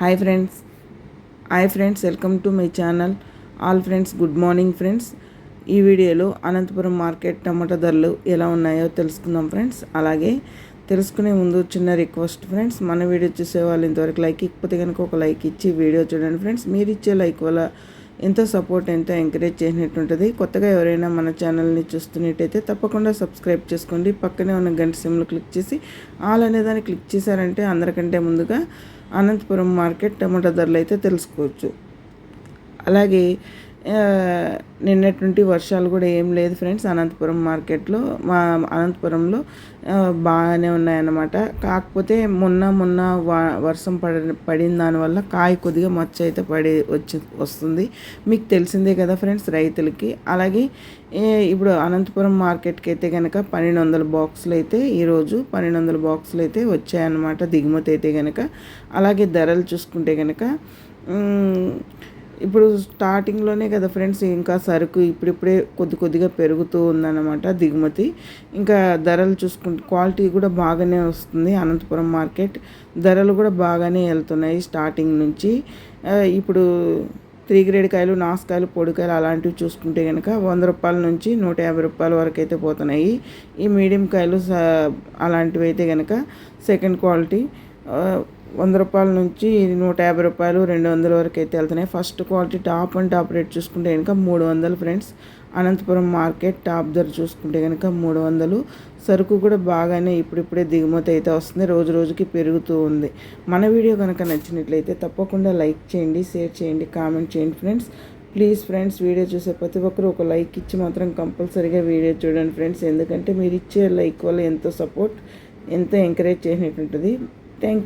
Hi friends hi friends welcome to my channel all friends good morning friends ఈ వీడియోలో Anantapuram market టమాటా ధరలు ఎలా ఉన్నాయో తెలుసుకుందాం ఫ్రెండ్స్ అలాగే తెలుసుకునే ముందు చిన్న రిక్వెస్ట్ ఫ్రెండ్స్ మన వీడియో చూసే వాళ్ళు ఇంతవరకు లైక్ ఇకపోతే కనుక ఒక లైక్ ఇచ్చి వీడియో చూడండి ఫ్రెండ్స్ మీరు ఇచ్చే లైక్ వల్ల ఎంతో సపోర్ట్ ఎంతో ఎంకరేజ్ చేసినట్టు ఉంటుంది కొత్తగా ఎవరైనా మన ఛానల్ని చూస్తున్నట్టయితే తప్పకుండా సబ్స్క్రైబ్ చేసుకోండి. పక్కనే ఉన్న గంట సిమ్లు క్లిక్ చేసి ఆల్ అనే దాన్ని క్లిక్ చేశారంటే అందరికంటే ముందుగా అనంతపురం మార్కెట్ టమాటా ధరలు అయితే తెలుసుకోవచ్చు. అలాగే నిన్నటువంటి వర్షాలు కూడా ఏం లేదు ఫ్రెండ్స్. అనంతపురం మార్కెట్లో మా అనంతపురంలో బాగానే ఉన్నాయన్నమాట. కాకపోతే మొన్న మొన్న వర్షం పడ పడిన దానివల్ల కాయ కొద్దిగా మచ్చ అయితే పడి వచ్చి వస్తుంది. మీకు తెలిసిందే కదా ఫ్రెండ్స్ రైతులకి. అలాగే ఇప్పుడు అనంతపురం మార్కెట్కి అయితే కనుక పన్నెండు వందల బాక్సులు అయితే ఈరోజు పన్నెండు వందల బాక్సులు అయితే వచ్చాయన్నమాట. దిగుమతి అయితే కనుక అలాగే ధరలు చూసుకుంటే కనుక ఇప్పుడు స్టార్టింగ్లోనే కదా ఫ్రెండ్స్ ఇంకా సరుకు ఇప్పుడిప్పుడే కొద్ది కొద్దిగా పెరుగుతూ ఉందన్నమాట దిగుమతి. ఇంకా ధరలు చూసుకుంటే క్వాలిటీ కూడా బాగానే వస్తుంది. అనంతపురం మార్కెట్ ధరలు కూడా బాగానే వెళ్తున్నాయి స్టార్టింగ్ నుంచి. ఇప్పుడు త్రీ గ్రేడ్ కాయలు నాసుకాయలు పొడికాయలు అలాంటివి చూసుకుంటే కనుక వంద రూపాయల నుంచి నూట యాభై రూపాయల వరకు అయితే పోతున్నాయి. ఈ మీడియం కాయలు అలాంటివి అయితే కనుక సెకండ్ క్వాలిటీ వంద రూపాయల నుంచి నూట యాభై రూపాయలు రెండు వందల వరకు అయితే వెళ్తున్నాయి. First quality top and top rate చూసుకుంటే కనుక మూడు వందలు ఫ్రెండ్స్ అనంతపురం మార్కెట్ టాప్ ధర చూసుకుంటే కనుక మూడు వందలు. సరుకు కూడా బాగానే ఇప్పుడిప్పుడే దిగుమతి అయితే వస్తుంది. రోజు రోజుకి పెరుగుతూ ఉంది. మన వీడియో కనుక నచ్చినట్లయితే తప్పకుండా లైక్ చేయండి షేర్ చేయండి కామెంట్ చేయండి ఫ్రెండ్స్ ప్లీజ్ ఫ్రెండ్స్ వీడియో చూసే ప్రతి ఒక్కరు ఒక లైక్ ఇచ్చి మాత్రం కంపల్సరీగా వీడియో చూడండి ఫ్రెండ్స్ ఎందుకంటే మీరు ఇచ్చే లైక్ వల్ల ఎంతో సపోర్ట్ ఎంతో ఎంకరేజ్ చేసినట్టుంటుంది. థ్యాంక్